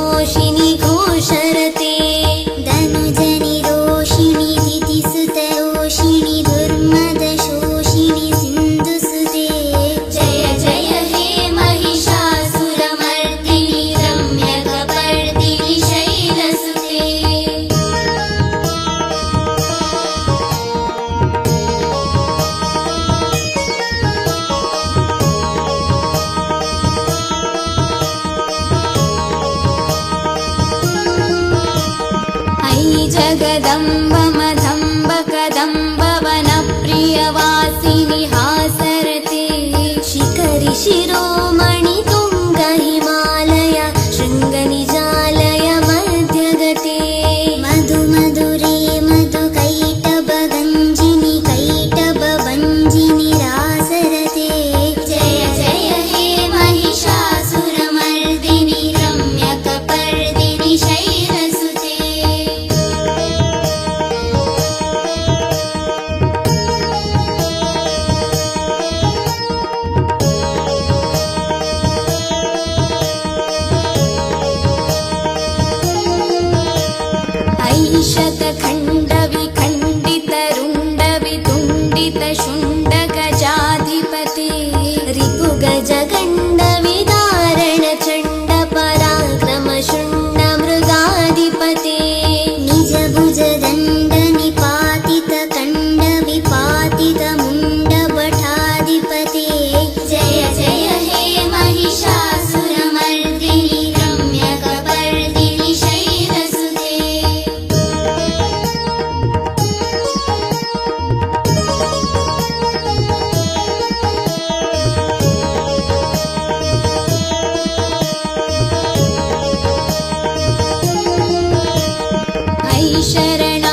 我心。जगदम्ब मदम्ब कदम्ब वनप्रियवासिनि हासरते शिखरि शिरोमणि ಶತಖಂಡ शरण